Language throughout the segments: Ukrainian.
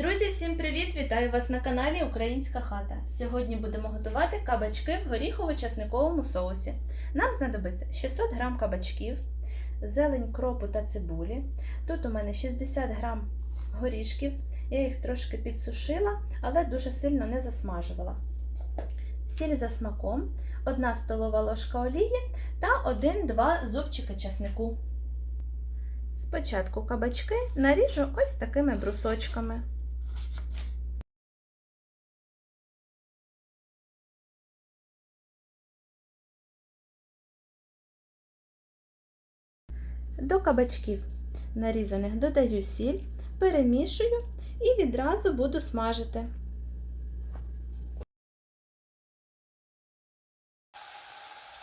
Друзі, всім привіт! Вітаю вас на каналі Українська хата. Сьогодні будемо готувати кабачки в горіхово-часниковому соусі. Нам знадобиться 600 г кабачків, зелень кропу та цибулі. Тут у мене 60 г горішків. Я їх трошки підсушила, але дуже сильно не засмажувала. Сіль за смаком, 1 столова ложка олії та 1-2 зубчики часнику. Спочатку кабачки наріжу ось такими брусочками. До кабачків нарізаних додаю сіль, перемішую і відразу буду смажити.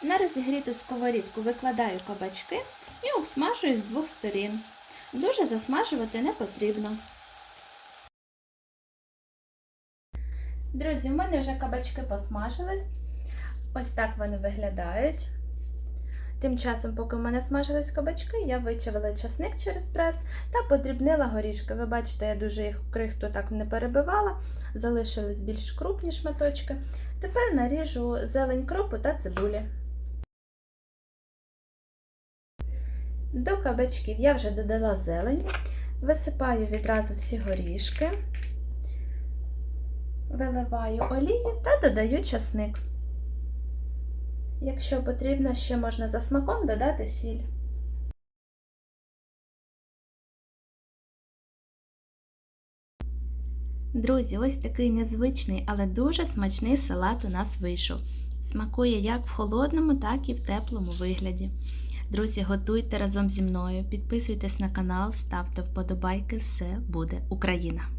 На розігріту сковорідку викладаю кабачки і обсмажую з двох сторін. Дуже засмажувати не потрібно. Друзі, у мене вже кабачки посмажились. Ось так вони виглядають. Тим часом, поки в мене смажились кабачки, я вичавила часник через прес та подрібнила горішки. Ви бачите, я дуже їх крихту так не перебивала, залишились більш крупні шматочки. Тепер наріжу зелень кропу та цибулі. До кабачків я вже додала зелень, висипаю відразу всі горішки, виливаю олію та додаю часник. Якщо потрібно, ще можна за смаком додати сіль. Друзі, ось такий незвичний, але дуже смачний салат у нас вийшов. Смакує як в холодному, так і в теплому вигляді. Друзі, готуйте разом зі мною, підписуйтесь на канал, ставте вподобайки, все буде Україна!